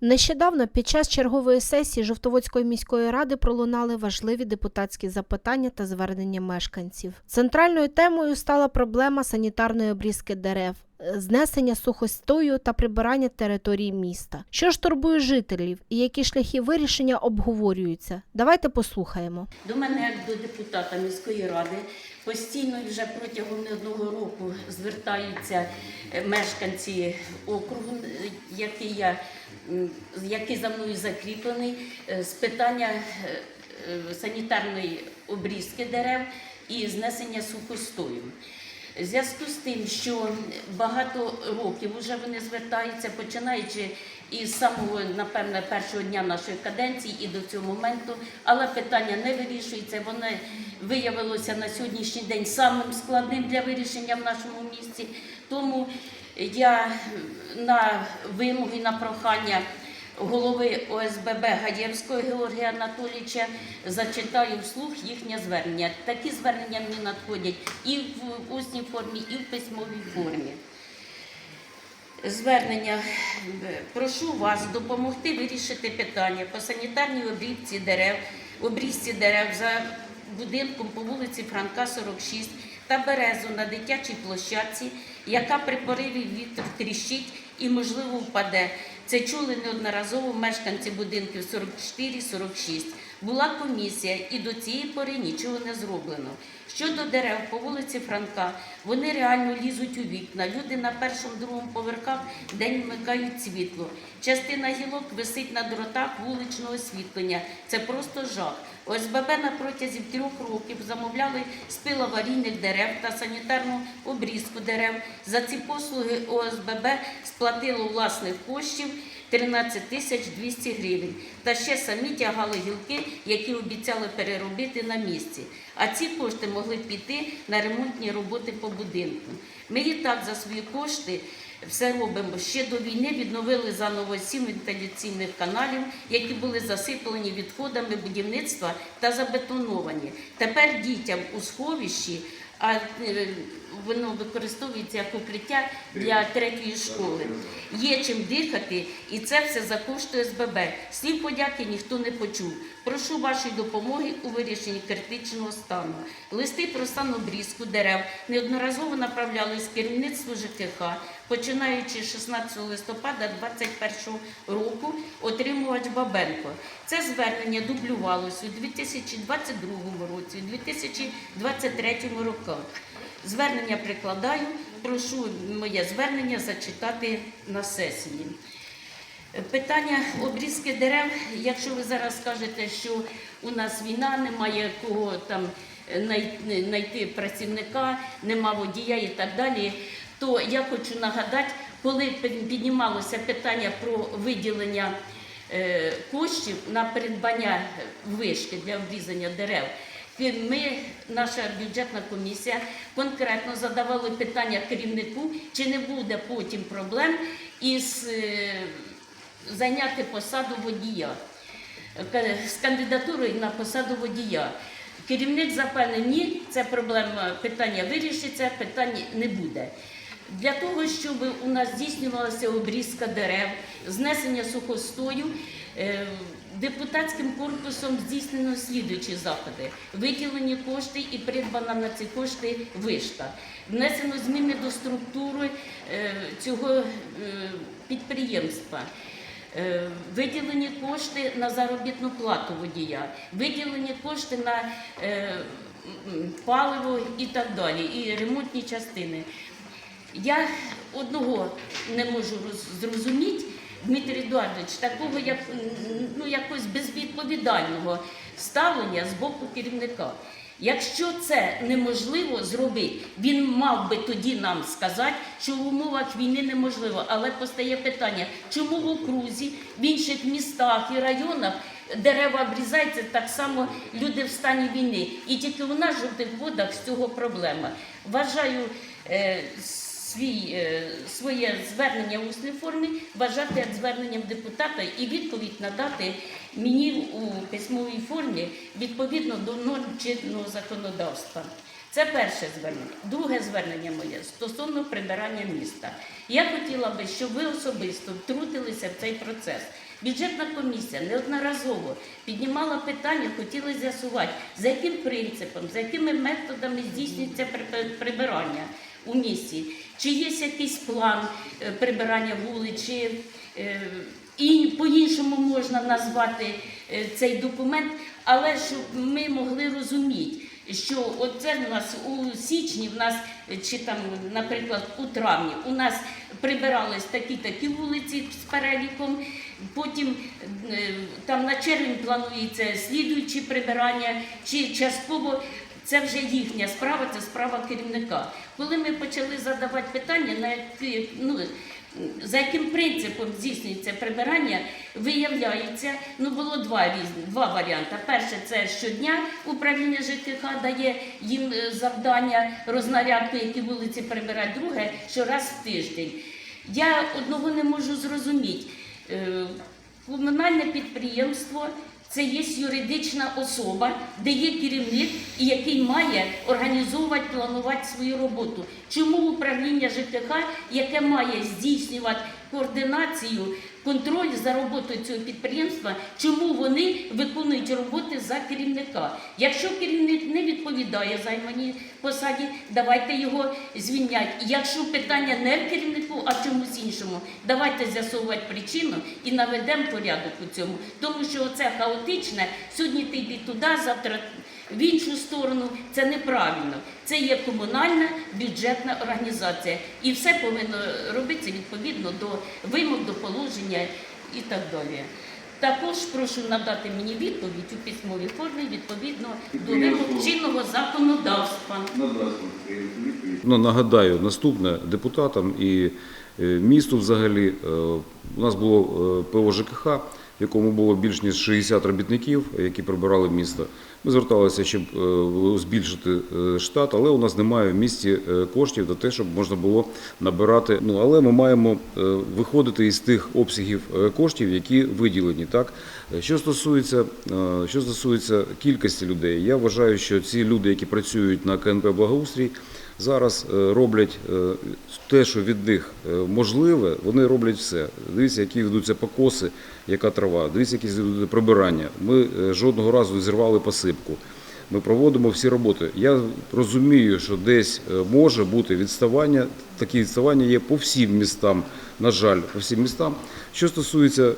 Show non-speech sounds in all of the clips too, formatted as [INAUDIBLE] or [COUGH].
Нещодавно під час чергової сесії Жовтоводської міської ради пролунали важливі депутатські запитання та звернення мешканців. Центральною темою стала проблема санітарної обрізки дерев, знесення сухостою та прибирання території міста. Що ж турбує жителів і які шляхи вирішення обговорюються? Давайте послухаємо. До мене, як до депутата міської ради, постійно вже протягом не одного року звертаються е, мешканці округу, е, який, я, який за мною закріплений, е, з питання е, е, санітарної обрізки дерев і знесення сухостою. Зв'язку з тим, що багато років вже вони звертаються, починаючи із самого, напевне, першого дня нашої каденції і до цього моменту, але питання не вирішується. Воно виявилося на сьогоднішній день самим складним для вирішення в нашому місті. Тому я на вимоги, на прохання голови ОСББ Гадєвського Георгія Анатолійовича зачитаю вслух їхнє звернення. Такі звернення мені надходять і в усній формі, і в письмовій формі. Звернення прошу вас допомогти вирішити питання по санітарній обрізці дерев, обрізці дерев за будинком по вулиці Франка, 46 та березу на дитячій площадці, яка при пориві вітру тріщить і, можливо, впаде. Це чули неодноразово мешканці будинків 44-46. Була комісія і до цієї пори нічого не зроблено. Щодо дерев по вулиці Франка, вони реально лізуть у вікна. Люди на першому другому поверхах день вмикають світло. Частина гілок висить на дротах вуличного освітлення. Це просто жах. ОСББ на протязі трьох років замовляли спил аварійних дерев та санітарну обрізку дерев. За ці послуги ОСББ сплатило власних коштів 13 тисяч 200 гривень. Та ще самі тягали гілки, які обіцяли переробити на місці. А ці кошти могли піти на ремонтні роботи по будинку. Ми і так за свої кошти все робимо. Ще до війни відновили заново сім вентиляційних каналів, які були засиплені відходами будівництва та забетоновані. Тепер дітям у сховищі, а е, воно використовується як укриття для третьої школи. Є чим дихати, і це все за кошти СББ. Слів подяки ніхто не почув. Прошу вашої допомоги у вирішенні критичного стану. Листи про станобрізку дерев неодноразово направлялись керівництву ЖКХ, починаючи з 16 листопада 2021 року, отримувач Бабенко. Це звернення дублювалося у 2022 році, у 2023 роках. Звернення прикладаю, прошу моє звернення зачитати на сесії. Питання обрізки дерев, якщо ви зараз скажете, що у нас війна, немає кого там знайти працівника, нема водія і так далі, то я хочу нагадати, коли піднімалося питання про виділення е, коштів на придбання вишки для обрізання дерев, ми, наша бюджетна комісія, конкретно задавали питання керівнику, чи не буде потім проблем із е, зайняти посаду водія з кандидатурою на посаду водія. Керівник запевнив, ні, це проблема, питання вирішиться, питань не буде. Для того, щоб у нас здійснювалася обрізка дерев, знесення сухостою, е, депутатським корпусом здійснено слідуючі заходи. Виділені кошти і придбана на ці кошти вишка. Внесено зміни до структури е, цього е, підприємства. Е, Виділені кошти на заробітну плату водія, виділені кошти на паливо і так далі, і ремонтні частини. Я одного не можу роз- зрозуміти, Дмитрий Едуардович, такого як, ну, якось безвідповідального ставлення з боку керівника. Якщо це неможливо зробити, він мав би тоді нам сказати, що в умовах війни неможливо. Але постає питання, чому в окрузі, в інших містах і районах дерева обрізаються так само люди в стані війни. І тільки у нас в жовтих водах з цього проблема. Вважаю е, свій, е, своє звернення в усній формі вважати як зверненням депутата і відповідь надати мені у письмовій формі відповідно до норм чинного законодавства. Це перше звернення. Друге звернення моє стосовно прибирання міста. Я хотіла би, щоб ви особисто втрутилися в цей процес. Бюджетна комісія неодноразово піднімала питання, хотіли з'ясувати, за яким принципом, за якими методами здійснюється при- прибирання у місті. Чи є якийсь план е, прибирання вулиць, чи е, і по-іншому можна назвати е, цей документ, але щоб ми могли розуміти, що оце в нас у січні, в нас чи там, наприклад, у травні у нас прибирались такі-такі вулиці з переліком. Потім там на червень планується слідуючі прибирання, чи частково це вже їхня справа, це справа керівника. Коли ми почали задавати питання, на які, ну, за яким принципом здійснюється прибирання, виявляється, ну було два два варіанти. Перше, це щодня управління ЖКХ дає їм е, завдання рознарядки, які вулиці прибирати. Друге, що раз в тиждень. Я одного не можу зрозуміти. Е, Комунальне підприємство це є юридична особа, де є керівник, і який має організовувати, планувати свою роботу. Чому управління ЖКХ, яке має здійснювати координацію, контроль за роботою цього підприємства, чому вони виконують роботи за керівника? Якщо керівник не відповідає займаній посаді, давайте його звільняти. Якщо питання не в керівнику, а іншому, давайте з'ясовувати причину і наведемо порядок у цьому. Тому що це хаотичне, сьогодні ти йди туди, завтра в іншу сторону. Це неправильно. Це є комунальна бюджетна організація. І все повинно робитися відповідно до вимог, до положення і так далі. Також прошу надати мені відповідь у письмовій формі відповідно до вимог чинного законодавства. Ну, нагадаю, наступне депутатам і е, місту взагалі. е, У нас було е, ПО ЖКХ, в якому було більш ніж 60 робітників, які прибирали місто. Ми зверталися, щоб е, збільшити е, штат, але у нас немає в місті е, коштів на те, щоб можна було набирати. Ну але ми маємо виходити із тих обсягів коштів, які виділені. Так що стосується, що стосується кількості людей, я вважаю, що ці люди, які працюють на КНП Благоустрій, зараз е, роблять е, те, що від них е, можливе, вони роблять все. Дивіться, які ведуться покоси, яка трава, дивіться, які ведуться прибирання. Ми жодного разу не зірвали посипку. Ми проводимо всі роботи. Я розумію, що десь може бути відставання. Такі відставання є по всім містам. На жаль, по всім містам. Що стосується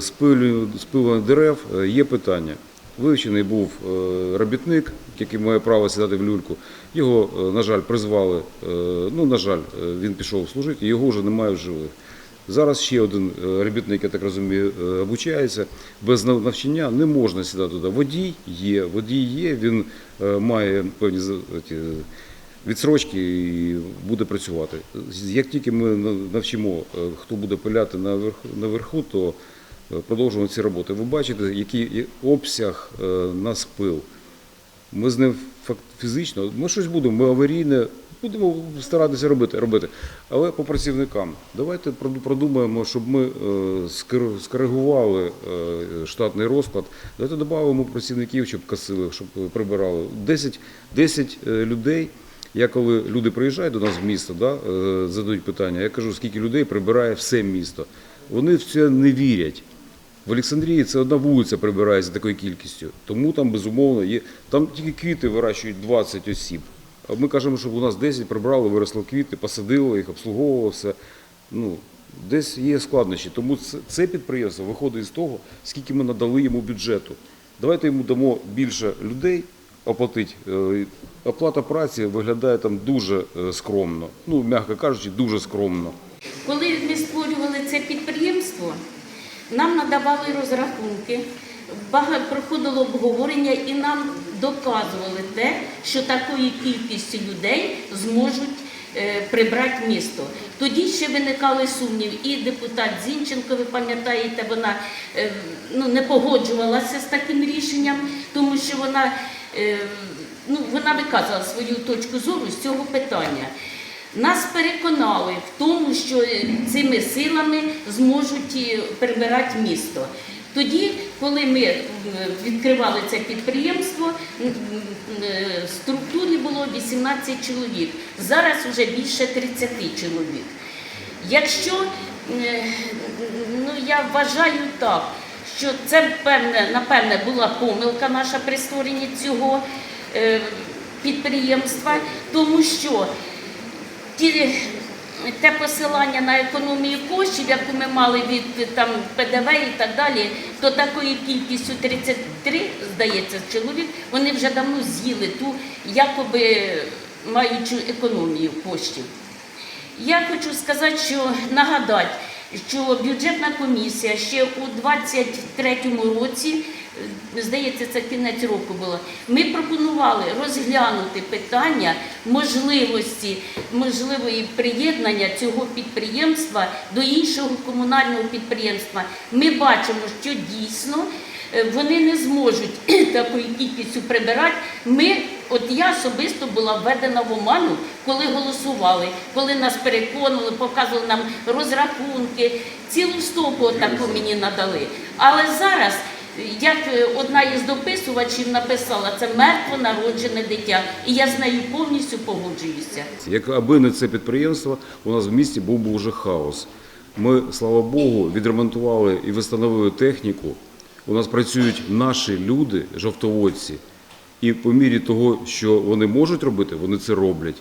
спилення дерев, є питання. Вивчений був робітник, який має право сідати в люльку. Його, е, на жаль, призвали. е, Ну, на жаль, е, він пішов служити, його вже немає в живих. Зараз ще один робітник, я так розумію, обучається. Без навчання не можна сідати туди. Водій є, водій є, він має певні відсрочки і буде працювати. Як тільки ми навчимо, хто буде пиляти наверху, то продовжуємо ці роботи. Ви бачите, який обсяг е, на спил. Ми з ним фізично, ми щось будемо, ми аварійне, будемо старатися робити, робити. Але по працівникам, давайте продумаємо, щоб ми е, скоригували е, штатний розклад. Давайте додамо працівників, щоб косили, щоб прибирали. 10, 10 е, людей. Я коли люди приїжджають до нас в місто, да, задають питання, я кажу, скільки людей прибирає все місто. Вони в це не вірять. В Олександрії це одна вулиця прибирається такою кількістю. Тому там безумовно є. Там тільки квіти вирощують 20 осіб. А ми кажемо, щоб у нас 10 прибрали, виросли квіти, посадили їх, обслуговували все. Ну, десь є складнощі. Тому це, підприємство виходить з того, скільки ми надали йому бюджету. Давайте йому дамо більше людей оплатити. Е, Оплата праці виглядає там дуже е, скромно. Ну, м'яко кажучи, дуже скромно. Коли ми створювали це підприємство, нам надавали розрахунки, проходило обговорення і нам доказували те, що такою кількістю людей зможуть е, прибрати місто. Тоді ще виникали сумнів, і депутат Зінченко, ви пам'ятаєте, вона е, ну, не погоджувалася з таким рішенням, тому що вона, е, ну, вона виказала свою точку зору з цього питання. Нас переконали в тому, що е, цими силами зможуть е, прибирати місто. Тоді, коли ми відкривали це підприємство, е, в структурі було 18 чоловік. Зараз вже більше 30 чоловік. Якщо е, ну я вважаю так, що це певне, напевне була помилка наша при створенні цього е, підприємства, тому що ті, те посилання на економію коштів, яку ми мали від там ПДВ і так далі, то такою кількістю 33, здається, чоловік, вони вже давно з'їли ту якоби маючу економію коштів. Я хочу сказати, що нагадати, що бюджетна комісія ще у 23-му році, е, здається, це кінець року було. Ми пропонували розглянути питання можливості можливої приєднання цього підприємства до іншого комунального підприємства. Ми бачимо, що дійсно е, вони не зможуть [CLEARS THROAT] такою кількістю прибирати. Ми, от я особисто була введена в оману, коли голосували, коли нас переконували, показували нам розрахунки, цілу стопу таку мені надали. Але зараз, е, як е, одна із дописувачів написала, це мертво народжене дитя, і я з нею повністю погоджуюся. Як аби не це підприємство, у нас в місті був би вже хаос. Ми, слава Богу, відремонтували і встановили техніку. У нас працюють наші люди, жовтоводці, і по мірі того, що вони можуть робити, вони це роблять.